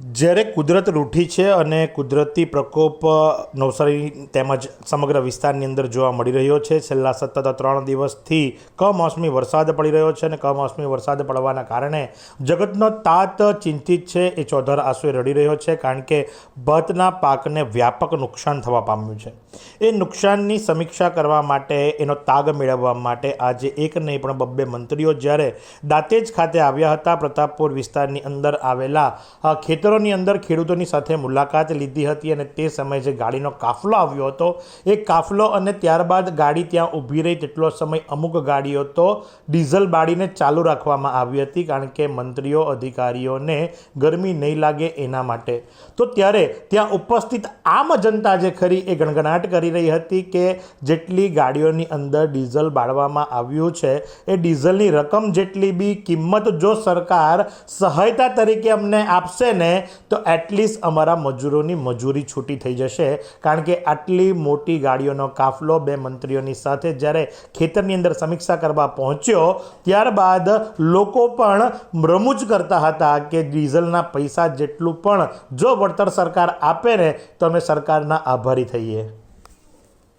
જ્યારે કુદરત રૂઠી છે અને કુદરતી પ્રકોપ નવસારી તેમજ સમગ્ર વિસ્તારની અંદર જોવા મળી રહ્યો છે. છેલ્લા સતત ત્રણ દિવસથી કમોસમી વરસાદ પડી રહ્યો છે અને કમોસમી વરસાદ પડવાના કારણે જગતનો તાત ચિંતિત છે. એ ચોધર આંસુએ રડી રહ્યો છે કારણ કે ભતના પાકને વ્યાપક નુકસાન થવા પામ્યું છે. એ નુકસાનની સમીક્ષા કરવા માટે એનો તાગ મેળવવા માટે આજે એક નહીં પણ બબ્બે મંત્રીઓ જ્યારે દાંતેજ ખાતે આવ્યા હતા પ્રતાપપુર વિસ્તારની અંદર આવેલા અ, ખેતરોની અંદર ખેડૂતોની સાથે મુલાકાત લીધી હતી અને તે સમયે જે ગાડીનો કાફલો આવ્યો હતો, એ કાફલો અને ત્યારબાદ ગાડી ત્યાં ઊભી રહી તેટલો સમય અમુક ગાડીઓ તો ડીઝલ બાળીને ચાલુ રાખવામાં આવી હતી કારણ કે મંત્રીઓ, અધિકારીઓને ગરમી નહીં લાગે એના માટે. તો ત્યારે ત્યાં ઉપસ્થિત આમ જનતા જે ખરી એ ગણગણાટ કરી રહી હતી કે જેટલી ગાડીઓની અંદર ડીઝલ બાળવામાં આવ્યું છે, એ ડીઝલની રકમ જેટલી બી કિંમત જો સરકાર સહાયતા તરીકે અમને આપશે ને તો એટલીસ્ટ અમારા મજૂરોની મજૂરી છૂટી થઈ જશે. કારણ કે આટલી મોટી ગાડીઓનો કાફલો બે મંત્રીઓની સાથે જ્યારે ખેતરની અંદર સમીક્ષા કરવા પહોંચ્યો, ત્યારબાદ લોકો પણ રમૂજ કરતા હતા કે ડીઝલના પૈસા જેટલું પણ જો વળતર સરકાર આપે ને, તો અમે સરકારના આભારી થઈએ.